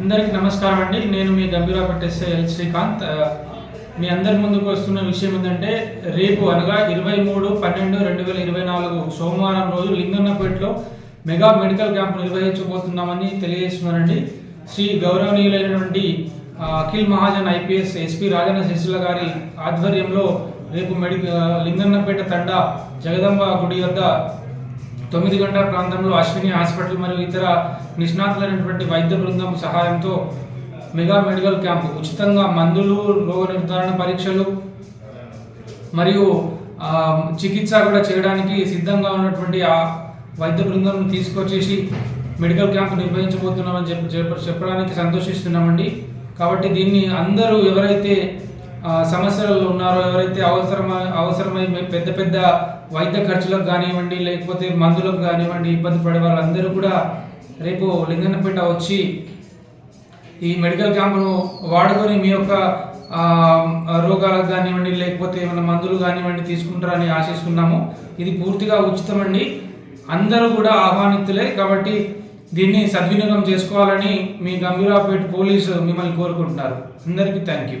అందరికీ నమస్కారం అండి. నేను మీ గంభీరాపట్ ఎస్ఐ ఎల్ శ్రీకాంత్. మీ అందరి ముందుకు వస్తున్న విషయం ఏంటంటే రేపు అనగా ఇరవై మూడు పన్నెండు రెండు వేల ఇరవై నాలుగు సోమవారం రోజు లింగన్నపేటలో మెగా మెడికల్ క్యాంప్ నిర్వహించబోతున్నామని తెలియజేస్తున్నానండి శ్రీ గౌరవనీయులైనటువంటి అఖిల్ మహాజన్ ఐపీఎస్ ఎస్పీ రాజన్న శశిల గారి ఆధ్వర్యంలో రేపు మెడి లింగన్నపేట తండా జగదంబ గుడి వద్ద తొమ్మిది గంటల ప్రాంతంలో అశ్విని హాస్పిటల్ మరియు ఇతర నిష్ణాతులైనటువంటి వైద్య బృందం సహాయంతో మెగా మెడికల్ క్యాంపు ఉచితంగా మందులు రోగ నిర్ధారణ పరీక్షలు మరియు చికిత్స కూడా చేయడానికి సిద్ధంగా ఉన్నటువంటి ఆ వైద్య బృందం తీసుకొచ్చేసి మెడికల్ క్యాంప్ నిర్వహించబోతున్నామని చెప్పి చెప్ప- చెప్పడానికి సంతోషిస్తున్నామండి. కాబట్టి దీన్ని అందరూ ఎవరైతే సమస్యలలో ఉన్నారో ఎవరైతే అవసరమై అవసరమై పెద్ద పెద్ద వైద్య ఖర్చులకు కానివ్వండి లేకపోతే మందులకు కానివ్వండి ఇబ్బంది పడే వాళ్ళందరూ కూడా రేపు లింగన్నపేట వచ్చి ఈ మెడికల్ క్యాంపును వాడుకొని మీ యొక్క రోగాలకు కానివ్వండి లేకపోతే ఏమైనా మందులు కానివ్వండి తీసుకుంటారని ఆశిస్తున్నాము. ఇది పూర్తిగా ఉచితమండి. అందరూ కూడా ఆహ్వానితులే కాబట్టి దీన్ని సద్వినియోగం చేసుకోవాలని మీ గంభీరాపేట పోలీసు మిమ్మల్ని కోరుకుంటున్నారు. అందరికీ థ్యాంక్ యూ.